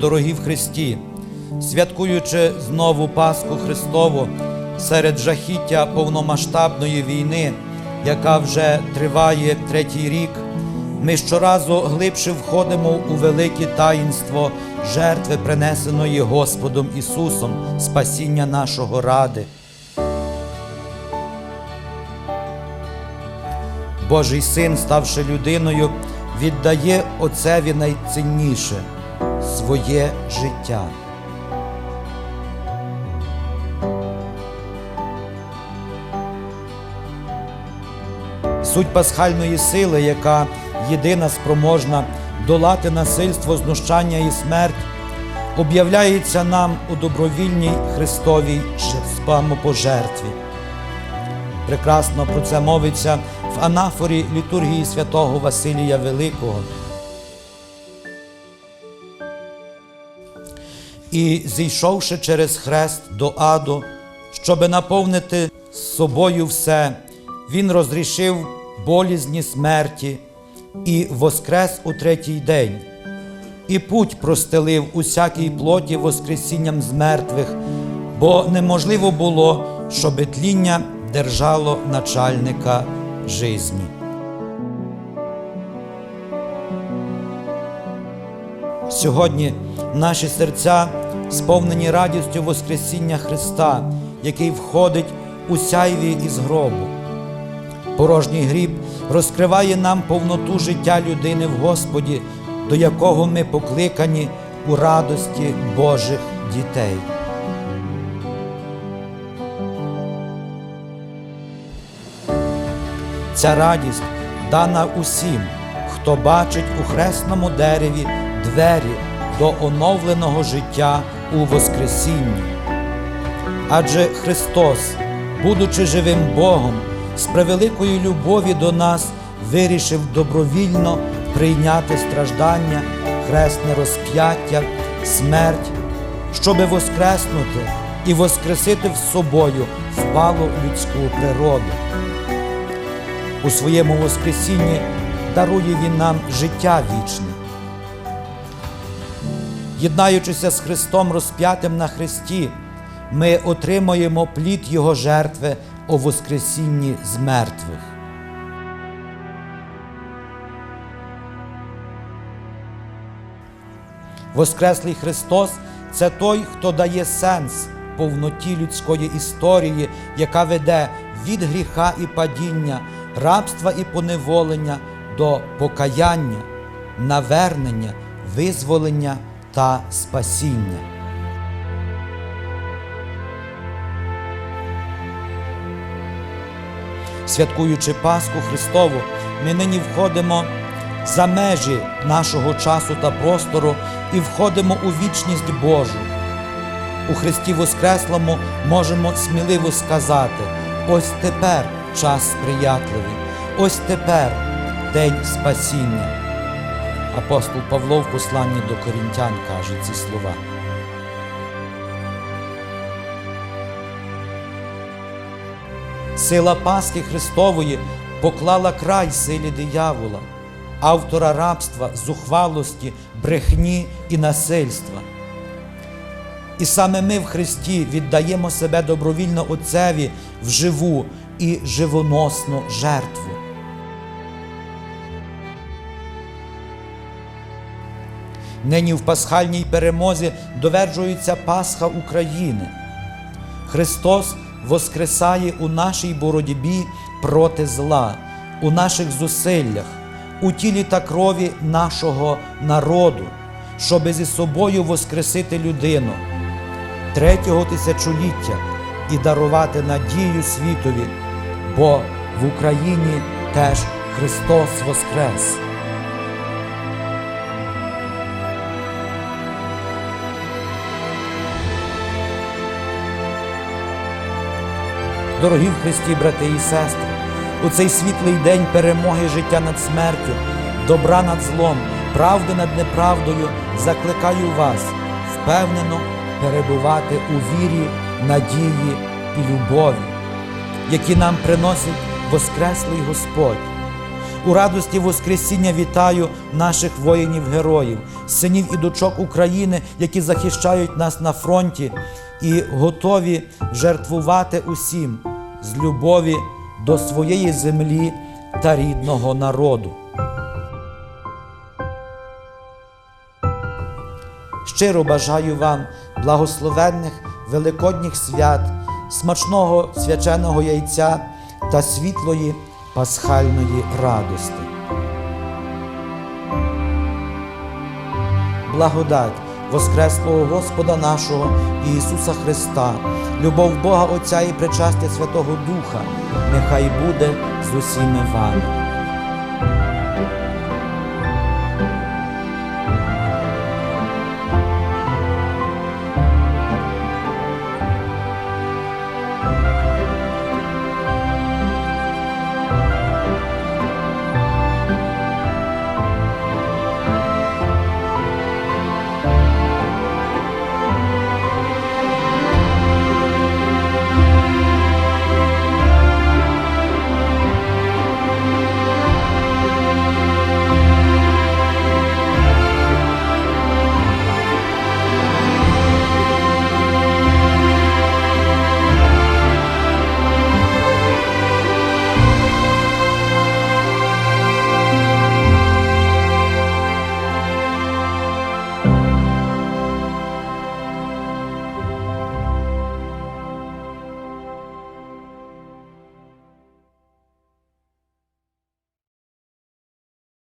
дорогі в Христі, святкуючи знову Пасху Христову серед жахіття повномасштабної війни, яка вже триває третій рік, ми щоразу глибше входимо у велике таїнство жертви, принесеної Господом Ісусом, спасіння нашого ради. Божий син, ставши людиною, віддає Отцеві найцінніше своє життя. Суть пасхальної сили, яка єдина спроможна долати насильство, знущання і смерть, об'являється нам у добровільній Христовій самопожертві. Прекрасно про це мовиться в анафорі літургії святого Василія Великого. І зійшовши через хрест до аду, щоби наповнити собою все, він розрішив болізні смерті і воскрес у третій день, і путь простелив усякій плоті воскресінням з мертвих, бо неможливо було, щоби тління держало начальника жизні. Сьогодні наші серця сповнені радістю Воскресіння Христа, який входить у сяйві із гробу. Порожній гріб розкриває нам повноту життя людини в Господі, до якого ми покликані у радості Божих дітей. Ця радість дана усім, хто бачить у хресному дереві двері до оновленого життя у Воскресінні. Адже Христос, будучи живим Богом, з превеликої любові до нас вирішив добровільно прийняти страждання, хресне розп'яття, смерть, щоби воскреснути і воскресити в собою впалу людську природу. У своєму Воскресінні дарує Він нам життя вічне. Єднаючися з Христом розп'ятим на Христі, ми отримуємо плід Його жертви у Воскресінні з мертвих. Воскреслий Христос це той, хто дає сенс повноті людської історії, яка веде від гріха і падіння, рабства і поневолення до покаяння, навернення, визволення та спасіння. Святкуючи Пасху Христову, ми нині входимо за межі нашого часу та простору і входимо у вічність Божу. У Христі Воскреслому можемо сміливо сказати: ось тепер час сприятливий, ось тепер день спасіння. Апостол Павло в посланні до Корінтян каже ці слова. Сила Пасхи Христової поклала край силі диявола, автора рабства, зухвалості, брехні і насильства. І саме ми в Христі віддаємо себе добровільно Отцеві в живу і живоносну жертву. Нині в пасхальній перемозі доверджується Пасха України. Христос воскресає у нашій боротьбі проти зла, у наших зусиллях, у тілі та крові нашого народу, щоби зі собою воскресити людину третього тисячоліття і дарувати надію світові, бо в Україні теж Христос Воскрес. Дорогі в Христі, брати і сестри, у цей світлий день перемоги життя над смертю, добра над злом, правди над неправдою закликаю вас впевнено перебувати у вірі, надії і любові, які нам приносить Воскреслий Господь. У радості Воскресіння вітаю наших воїнів-героїв, синів і дочок України, які захищають нас на фронті і готові жертвувати усім з любові до своєї землі та рідного народу. Щиро бажаю вам благословенних великодніх свят, смачного свяченого яйця та світлої пасхальної радости. Благодать Воскреслого Господа нашого Ісуса Христа, любов Бога Отця і причастя Святого Духа, нехай буде з усіми вами.